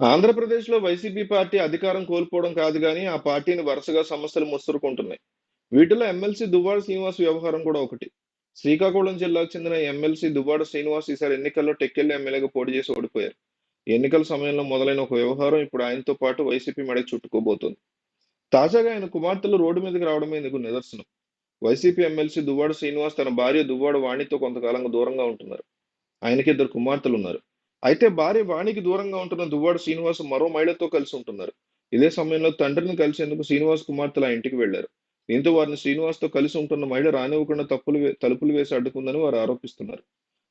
ఆంధ్రప్రదేశ్లో YCP party అధికారం కోల్పోవడం కాదు కానీ ఆ పార్టీని వరుసగా సమస్యలు ముసురుకుంటున్నాయి. వీటిలో ఎమ్మెల్సీ దువ్వాడ శ్రీనివాస్ వ్యవహారం కూడా ఒకటి. శ్రీకాకుళం జిల్లాకు చెందిన ఎమ్మెల్సీ దువ్వాడ శ్రీనివాస్ ఈసారి ఎన్నికల్లో టెక్కెళ్ళి ఎమ్మెల్యేగా పోటీ చేసి ఓడిపోయారు. ఎన్నికల సమయంలో మొదలైన ఒక వ్యవహారం ఇప్పుడు ఆయనతో పాటు వైసీపీ మెడకు చుట్టుకోబోతోంది. తాజాగా ఆయన కుమార్తెలు రోడ్డు మీదకి రావడమే ఇందుకు నిదర్శనం? వైసీపీ ఎమ్మెల్సీ దువ్వాడ శ్రీనివాస్ తన భార్య దువ్వాడ వాణితో కొంతకాలంగా దూరంగా ఉంటున్నారు. ఆయనకి ఇద్దరు కుమార్తెలు ఉన్నారు అయితే భార్య వాణికి దూరంగా ఉంటున్న దువ్వాడు శ్రీనివాస్ మరో మహిళతో కలిసి ఉంటున్నారు. ఇదే సమయంలో తండ్రిని కలిసేందుకు శ్రీనివాస్ కుమార్తెలు ఆ ఇంటికి వెళ్ళారు దీంతో వారిని శ్రీనివాస్తో కలిసి ఉంటున్న మహిళ రానివ్వకుండా తప్పులు వే- తలుపులు వేసి అడ్డుకుందని వారు ఆరోపిస్తున్నారు.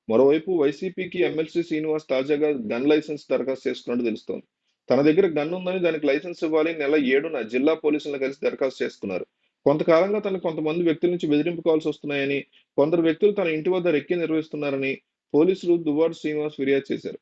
మరోవైపు వైసీపీకి ఎమ్మెల్సీ శ్రీనివాస్ తాజాగా గన్ లైసెన్స్ దరఖాస్తు చేసుకున్నట్టు తెలుస్తోంది. తన దగ్గర గన్ ఉందని దానికి లైసెన్స్ ఇవ్వాలి నెల ఏడున జిల్లా పోలీసులను కలిసి దరఖాస్తు చేసుకున్నారు. కొంతకాలంగా తనకు కొంతమంది వ్యక్తుల నుంచి బెదిరింపు కాల్స్ వస్తున్నాయని కొందరు వ్యక్తులు తన ఇంటి వద్ద రెక్కి నిర్వహిస్తున్నారని పోలీసులు దువ్వాడు శ్రీనివాస్ ఫిర్యాదు చేశారు.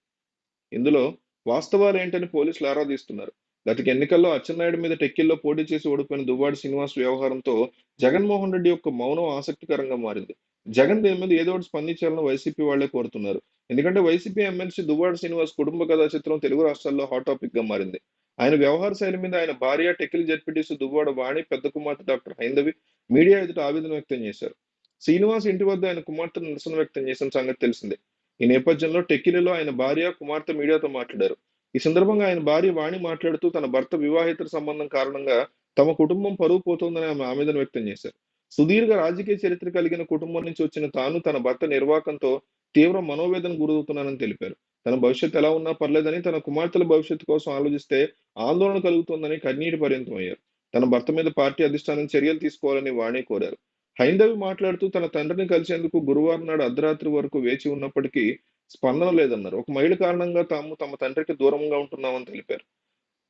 ఇందులో వాస్తవాలు ఏంటని పోలీసులు ఆరా తీస్తున్నారు. గత ఎన్నికల్లో అచ్చెన్నాయుడు మీద టెక్కిల్లో పోటీ చేసి ఓడిపోయిన దువ్వాడు శ్రీనివాస్ వ్యవహారంతో జగన్మోహన్ రెడ్డి యొక్క మౌనం ఆసక్తికరంగా మారింది. జగన్ దీని మీద ఏదో ఒకటి స్పందించాలని వైసీపీ వాళ్ళే కోరుతున్నారు. ఎందుకంటే వైసీపీ ఎమ్మెల్సీ దువ్వాడు శ్రీనివాస్ కుటుంబ కథా చిత్రం తెలుగు రాష్ట్రాల్లో హాట్ టాపిక్గా మారింది. ఆయన వ్యవహార శైలి మీద ఆయన భార్య టెక్కిల్ జడ్పీటీసీ దువ్వాడ వాణి పెద్ద కుమార్తె డాక్టర్ హైందవి మీడియా ఎదుట ఆవేదన వ్యక్తం చేశారు. శ్రీనివాస్ ఇంటి వద్ద ఆయన కుమార్తె నిరసన వ్యక్తం చేసిన సంగతి తెలిసిందే. ఈ నేపథ్యంలో టెక్కిలిలో ఆయన భార్య కుమార్తె మీడియాతో మాట్లాడారు. ఈ సందర్భంగా ఆయన భార్య వాణి మాట్లాడుతూ తన భర్త వివాహేతర సంబంధం కారణంగా తమ కుటుంబం పరువు పోతోందని ఆమె ఆవేదన వ్యక్తం చేశారు. సుదీర్ఘ రాజకీయ చరిత్ర కలిగిన కుటుంబం నుంచి వచ్చిన తాను తన భర్త నిర్వాకంతో తీవ్ర మనోవేదన గురవుతున్నానని తెలిపారు. తన భవిష్యత్తు ఎలా ఉన్నా పర్లేదని తన కుమార్తెల భవిష్యత్తు కోసం ఆలోచిస్తే ఆందోళన కలుగుతోందని కన్నీటి పర్యంతం అయ్యారు తన భర్త మీద పార్టీ అధిష్టానం చర్యలు తీసుకోవాలని వాణి కోరారు. హైందవి మాట్లాడుతూ తన తండ్రిని కలిసేందుకు గురువారం నాడు అర్ధరాత్రి వరకు వేచి ఉన్నప్పటికీ స్పందన లేదన్నారు. ఒక మహిళ కారణంగా తాము తమ తండ్రికి దూరంగా ఉంటున్నామని తెలిపారు.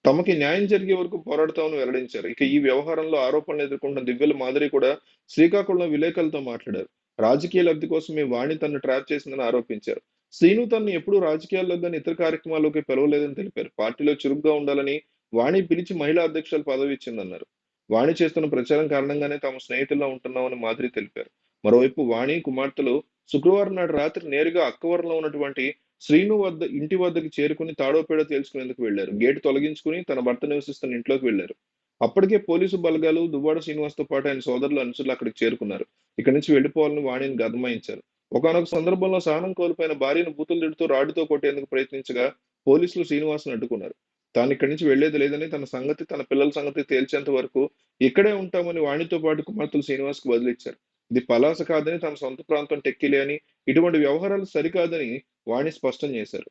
తమకి న్యాయం జరిగే వరకు పోరాడతామని వెల్లడించారు. ఇక ఈ వ్యవహారంలో ఆరోపణలు ఎదుర్కొంటున్న దివ్యల మాదిరి కూడా శ్రీకాకుళం విలేకరులతో మాట్లాడారు. రాజకీయ లబ్ధి కోసమే వాణి తనను ట్రాప్ చేసిందని ఆరోపించారు. శ్రీను తనను ఎప్పుడూ రాజకీయాల్లో కానీ ఇతర కార్యక్రమాల్లోకి పిలవలేదని తెలిపారు. పార్టీలో చురుగ్గా ఉండాలని వాణి పిలిచి మహిళా అధ్యక్షులు పదవి ఇచ్చిందన్నారు. వాణి చేస్తున్న ప్రచారం కారణంగానే తాము స్నేహితుల్లో ఉంటున్నామని మాదిరి తెలిపారు. మరోవైపు వాణి కుమార్తెలు శుక్రవారం నాడు రాత్రి నేరుగా అక్కవరంలో ఉన్నటువంటి శ్రీను వద్ద ఇంటి వద్దకు చేరుకుని తాడోపేడో తేల్చుకునేందుకు వెళ్ళారు గేటు తొలగించుకుని తన భర్త నివసిస్తున్న ఇంట్లోకి వెళ్ళారు అప్పటికే పోలీసు బలగాలు దువ్వాడ శ్రీనివాస్తో పాటు ఆయన సోదరులు అనుచరులు అక్కడికి చేరుకున్నారు. ఇక్కడి నుంచి వెళ్ళిపోవాలని వాణిని గదమాయించారు. ఒకనొక సందర్భంలో సహనం కోల్పోయిన భార్యను బూతులు తిడుతూ రాడుతో కొట్టేందుకు ప్రయత్నించగా పోలీసులు శ్రీనివాస్ను అడ్డుకున్నారు. తాను ఇక్కడి నుంచి వెళ్ళేది లేదని తన సంగతి తన పిల్లల సంగతి తేల్చేంత వరకు ఇక్కడే ఉంటామని వాణితో పాటు కుమార్తెలు శ్రీనివాస్కు బదిలిచ్చారు. ఇది పలాస కాదని తన సొంత ప్రాంతం టెక్కిలే అని ఇటువంటి వ్యవహారాలు సరికాదని వాణి స్పష్టం చేశారు.